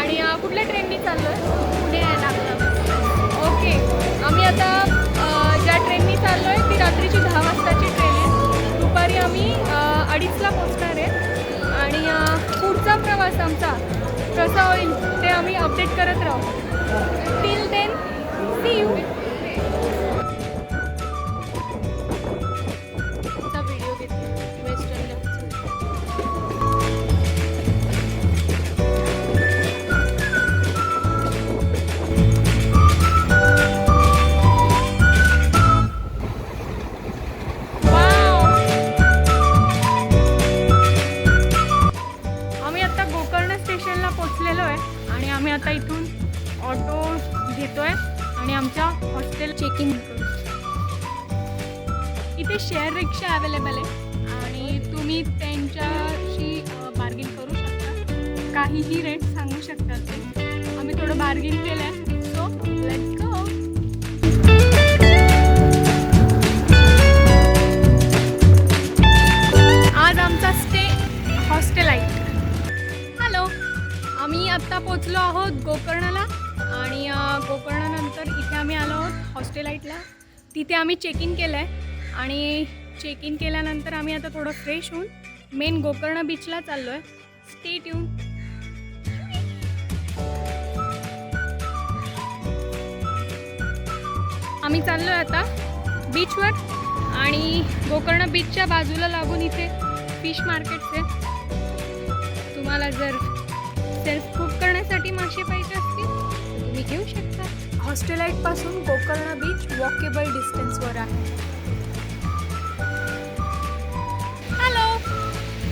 आणि कुठल्या ट्रेननी चाललो आहे पुणे ओके. आम्ही आता ज्या ट्रेननी चाललो आहे ती रात्रीची दहा वाजताची ट्रेन आहे. दुपारी आम्ही अडीचला पोचणार आहे. आणि पुढचा प्रवास आमचा कसा होईल ते आम्ही अपडेट करत राहू. टिल देन सी यू येतोय आणि आमच्या हॉस्टेल चेक इन इथे शेअर रिक्षा अवेलेबल आहे. आणि तुम्ही त्यांच्याशी बार्गेन करू शकता. काहीही रेट सांगू शकता ते. आम्ही थोडं बार्गेन केलं आहे सो लेट्स गो आज आमचा स्टे हॉस्टेलाईट हॅलो आम्ही आत्ता पोचलो आहोत गोकर्णाला. आणि गोकर्णानंतर इथे आम्ही आलो आहोत हॉस्टेलाईटला तिथे आम्ही चेक इन केलं आहे आणि चेक इन केल्यानंतर आम्ही आता थोडं फ्रेश होऊन मेन गोकर्ण बीचला चाललो आहे स्टे ट्यून आम्ही चाललो आहे आता बीचवर आणि गोकर्ण बीचच्या बाजूला लागून इथे फिश मार्केट्स आहे तुम्हाला जर सेल्फ कुक करण्यासाठी मासे पाहिजे असतील तुम्ही घेऊ शकता. हॉस्टेलाईटपासून गोकर्ण बीच वॉकेबल डिस्टन्सवर आहे. हॅलो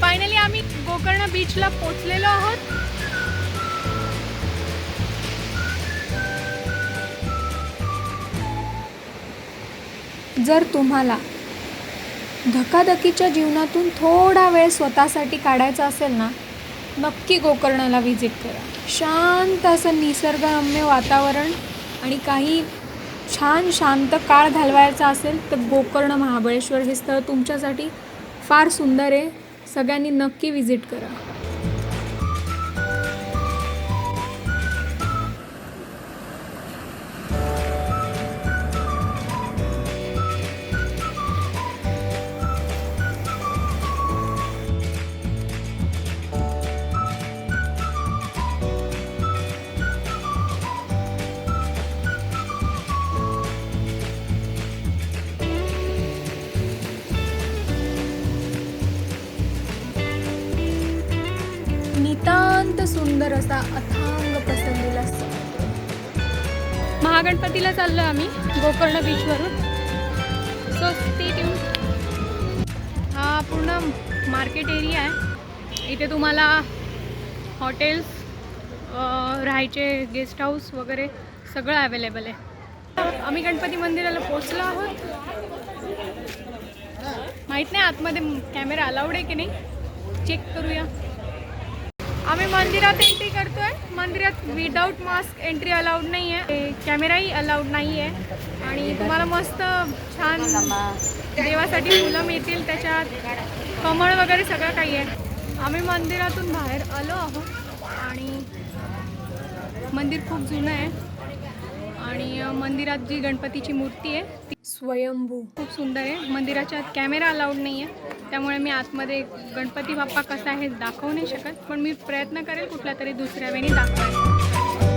फायनली आम्ही गोकर्ण बीचला पोचलेलो आहोत. जर तुम्हाला धकाधकीच्या जीवनातून थोडा वेळ स्वतःसाठी काढायचा असेल ना नक्की गोकर्णाला व्हिजिट करा. शांत असं निसर्गरम्य वातावरण आणि काही छान शांत काळ घालवायचा असेल तर गोकर्ण महाबळेश्वर हे स्थळ तुमच्यासाठी फार सुंदर आहे. सगळ्यांनी नक्की व्हिजिट करा. सुंदर असा अथांग पसरलेला असतो महागणपतीला चाललो आम्ही गोकर्ण बीचवरून सो स्टे ट्यून हा पूर्ण मार्केट एरिया आहे. इथे तुम्हाला हॉटेल्स राहायचे गेस्ट हाऊस वगैरे सगळं अवेलेबल आहे. आम्ही गणपती मंदिराला पोचलो आहोत. माहीत नाही आतमध्ये कॅमेरा अलाउड आहे की नाही. चेक करूया. आम्ही मंदिरात एंट्री करतोय. मंदिरात विदाऊट मास्क एंट्री अलाउड नाही आहे कॅमेराही अलाउड नाही आहे आणि तुम्हाला मस्त छान देवासाठी फुलं मिळतील. त्याच्यात कमळ वगैरे सगळं काही आहे आम्ही मंदिरातून बाहेर आलो आहोत. आणि मंदिर खूप जुनं आहे. आणि मंदिरात जी गणपतीची मूर्ती आहे ती स्वयंभू. खूप सुंदर आहे. मंदिराच्या कॅमेरा अलाउड नाही आहे त्यामुळे मी आतमध्ये गणपती बाप्पा कसा आहे हे दाखवू नाही शकत पण मी प्रयत्न करेल कुठल्या तरी दुसऱ्या वेळी दाखवायला.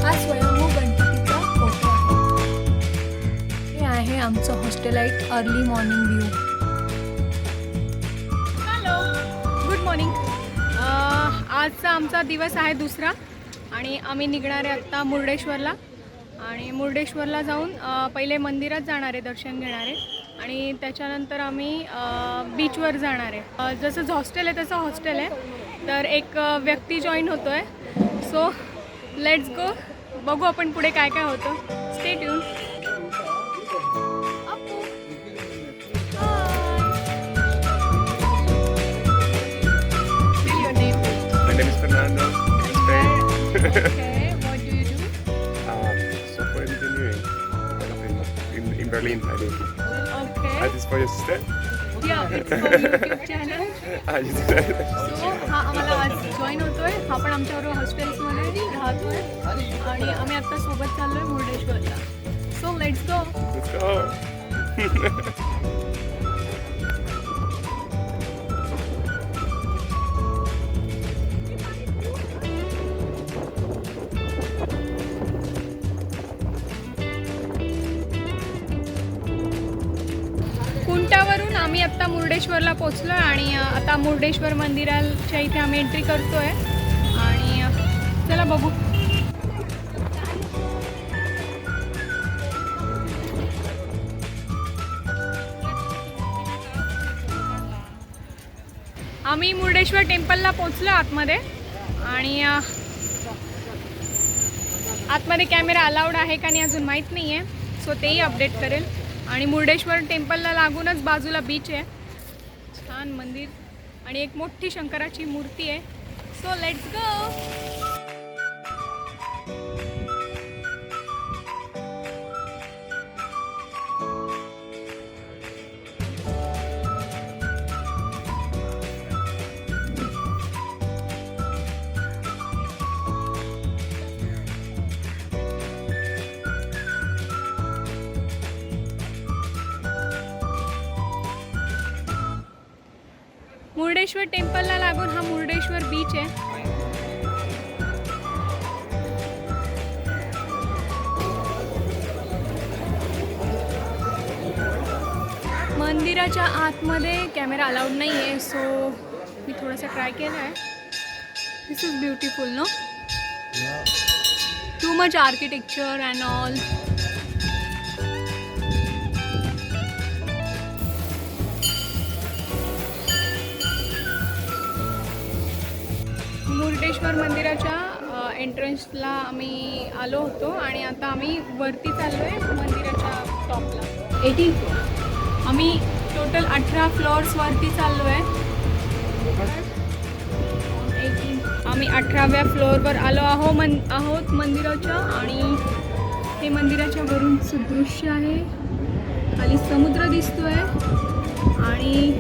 हा स्वयंभू गणपतीचा फोटो आहे. हे आहे आमचं हॉस्टेलाईट early morning view. Hello good morning आजचा आमचा दिवस आहे दुसरा आणि आम्ही निघणार आहे आत्ता मुर्डेश्वरला. आणि मुर्डेश्वरला जाऊन पहिले मंदिरात जाणार आहे दर्शन घेणार आहे. आणि त्याच्यानंतर आम्ही बीचवर जाणार आहे. जसं हॉस्टेल आहे तसं हॉस्टेल आहे. तर एक व्यक्ती जॉईन होतो आहे सो लेट्स गो बघू आपण पुढे काय काय होतं. Stay tuned. Okay, what do you do? um, software engineering. In, in Berlin, I do. Okay. That is for your sister? Yeah, it's for YouTube channel. आजी सो हा आम्हाला आज जॉईन होतोय हा पण आमच्याबरोबर हॉस्टेल्समध्ये राहतोय आणि आम्ही आता सोबत चाललोय मुर्डेश्वरला सो लेट्स गो आम्ही आत्ता मुर्डेश्वरला पोचलो आणि आता मुर्डेश्वर मंदिराच्या इथे आम्ही एंट्री करतो आहे आणि चला बघू. आम्ही मुर्डेश्वर टेम्पलला पोचलो आतमध्ये. आणि आतमध्ये कॅमेरा अलाउड आहे का नाही अजून माहीत नाही आहे सो तेही अपडेट करेल. आणि मुर्डेश्वर टेम्पलला लागूनच बाजूला बीच आहे. छान मंदिर आणि एक मोठी शंकराची मूर्ती आहे. सो लेट्स गो मुर्डेश्वर टेम्पलला लागून हा मुर्डेश्वर बीच आहे. मंदिराच्या आतमध्ये कॅमेरा अलाउड नाही आहे सो मी थोडंसं ट्राय केलं आहे this is beautiful no too much architecture and all Murdeshwar मंदिराच्या एंट्रन्सला आम्ही आलो होतो आणि आता आम्ही वरती चाललो आहे मंदिराच्या टॉपला एटी आम्ही टोटल अठरा फ्लोअर्सवरती चाललो आहे आम्ही अठराव्या फ्लोअरवर आलो आहो मन आहोत मंदिराच्या आणि हे मंदिराच्या वरून सुदृश्य आहे. खाली समुद्र दिसतो आहे आणि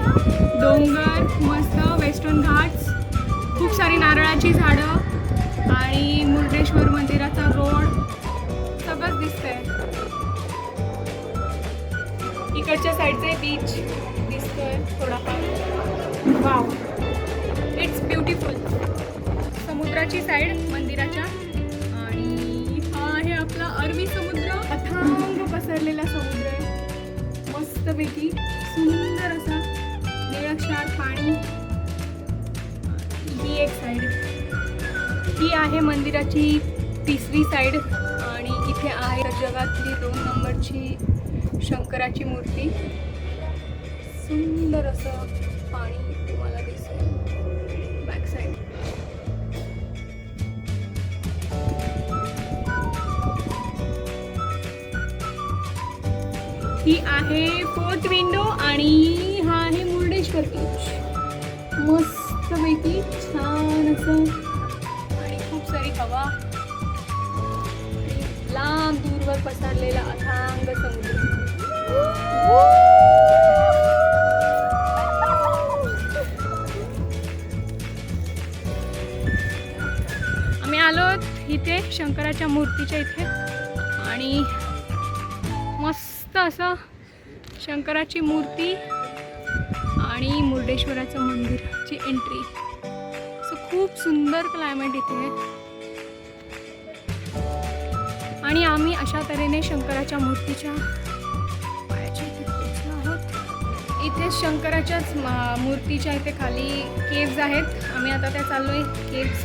डोंगर मस्त वेस्टर्न घाट्स. खूप सारी नारळाची झाडं आणि मुर्डेश्वर मंदिराचा रोड सगळंच दिसतंय. इकडच्या साईडचे बीच दिसतोय थोडाफार. वाव इट्स ब्युटिफुल समुद्राची साईड मंदिराच्या. आणि हा आहे आपला अरबी समुद्र. अथांग पसरलेला समुद्र आहे. मस्तपैकी सुंदर. आहे मंदिराची तिसरी साईड आणि इथे आहे जगातली दोन नंबरची शंकराची मूर्ती. सुंदर असं पाणी तुम्हाला दिसेल बॅक साईड ही आहे फोर्थ विंडो आणि हा आहे मुर्डेश्वर बीच मस्तपैकी छान असं खूप हवा लांब दूरवर पसरलेला अथांग समुद्र. आम्ही आलो इथे शंकराच्या मूर्तीच्या इथे. आणि मस्त असं शंकराची मूर्ती आणि मुर्डेश्वराचं मंदिरची एंट्री सो खूप सुंदर क्लायमेट इथे. आहे आणि आम्ही अशा तऱ्हेने शंकराच्या मूर्तीच्या इथे आहोत. इथेच शंकराच्याच मूर्तीच्या इथे खाली केव्ज आहेत. आम्ही आता त्या चाललो आहे केव्ज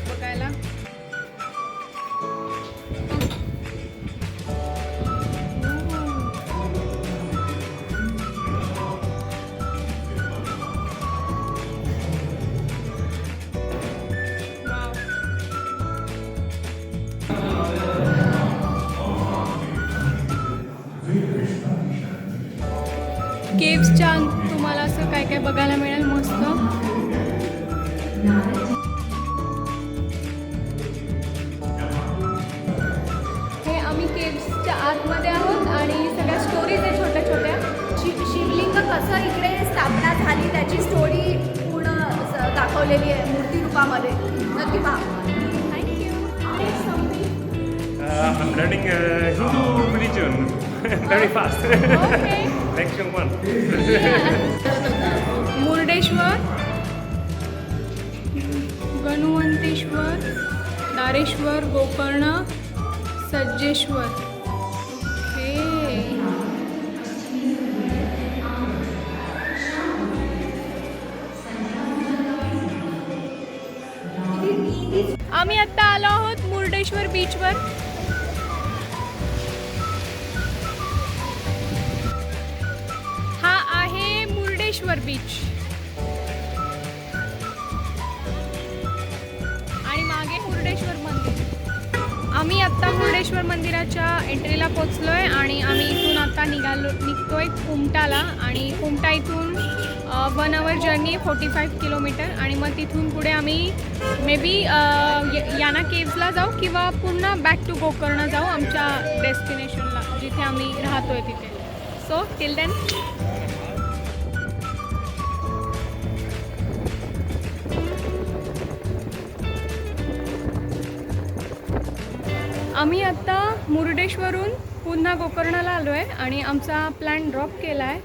छान तुम्हाला असं काय काय बघायला मिळेल मस्त? हे आम्ही केव्सच्या आतमध्ये आहोत आणि सगळ्या स्टोरीज आहे छोट्या छोट्या. शिव शिवलिंग कसं इकडे स्थापना झाली त्याची स्टोरी पूर्ण दाखवलेली आहे मूर्ती रूपामध्ये नक्की पहा. Thank you uh, I'm learning uh, Hindu religion. very fast. Okay Section one. Murdeshwar. Gunavanteshwar. Dhareshwar Gokarna Sajjeshwar. Okay आम्ही आत्ता आलो आहोत मुर्डेश्वर बीचवर मुर्डेश्वर बीच आणि मागे मुर्डेश्वर मंदिर. आम्ही आत्ता मुर्डेश्वर मंदिराच्या एंट्रीला पोचलोय आणि आम्ही इथून आता निघालो निघतोय कुमटाला. आणि कुमटा इथून one hour journey forty five kilometre आणि मग तिथून पुढे आम्ही मे बी याना केव्सला जाऊ किंवा पुन्हा बॅक टू गोकर्ण जाऊ आमच्या डेस्टिनेशनला जिथे आम्ही राहतोय तिथे. सो टिल देन आम्ही आत्ता मुर्डेश्वरून पुन्हा गोकर्णाला आलो आहे आणि आमचा प्लॅन ड्रॉप केला आहे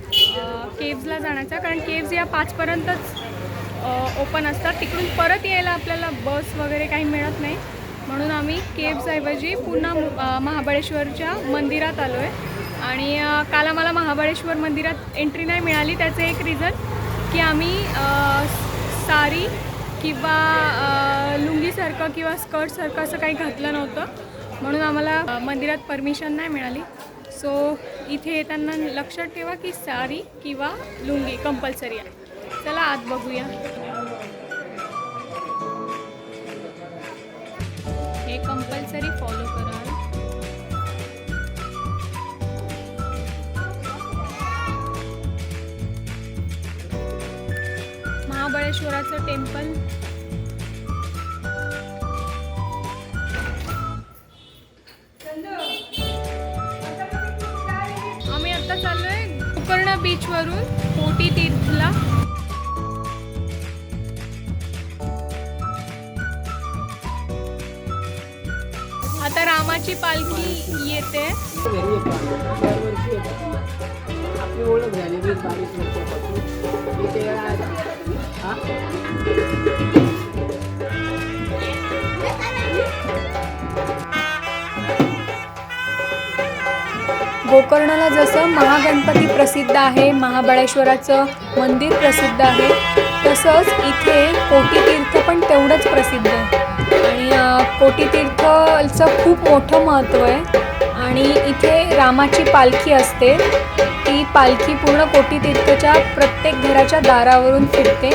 केव्जला जाण्याचा. कारण केव्ज या पाचपर्यंतच ओपन असतात. तिकडून परत यायला आपल्याला बस वगैरे काही मिळत नाही. म्हणून आम्ही केव्जऐवजी पुन्हा महाबळेश्वरच्या मंदिरात आलो आहे आणि काल आम्हाला महाबळेश्वर मंदिरात एंट्री नाही मिळाली. त्याचं एक रिझन की आम्ही सारी किंवा लुंगीसारखं किंवा स्कर्टसारखं असं काही घातलं नव्हतं. म्हणून आम्हाला मंदिरात परमिशन नाही मिळाली. सो इथे येताना लक्षात ठेवा की साडी किंवा लुंगी कंपल्सरी आहे. चला आत बघूया. हे कंपल्सरी फॉलो कराल महाबळेश्वराचं टेम्पल बीचवरून कोटी तीर्थला. आता रामाची पालखी येते. आपली ओळख झाली वीस बावीस वर्षापासून. गोकर्णाला जसं महागणपती प्रसिद्ध आहे महाबळेश्वराचं मंदिर प्रसिद्ध आहे तसंच इथे कोटीतीर्थ पण तेवढंच प्रसिद्ध आहे. आणि कोटीतीर्थचं खूप मोठं महत्त्व आहे. आणि इथे रामाची पालखी असते. ती पालखी पूर्ण कोटीतीर्थच्या प्रत्येक घराच्या दारावरून फिरते.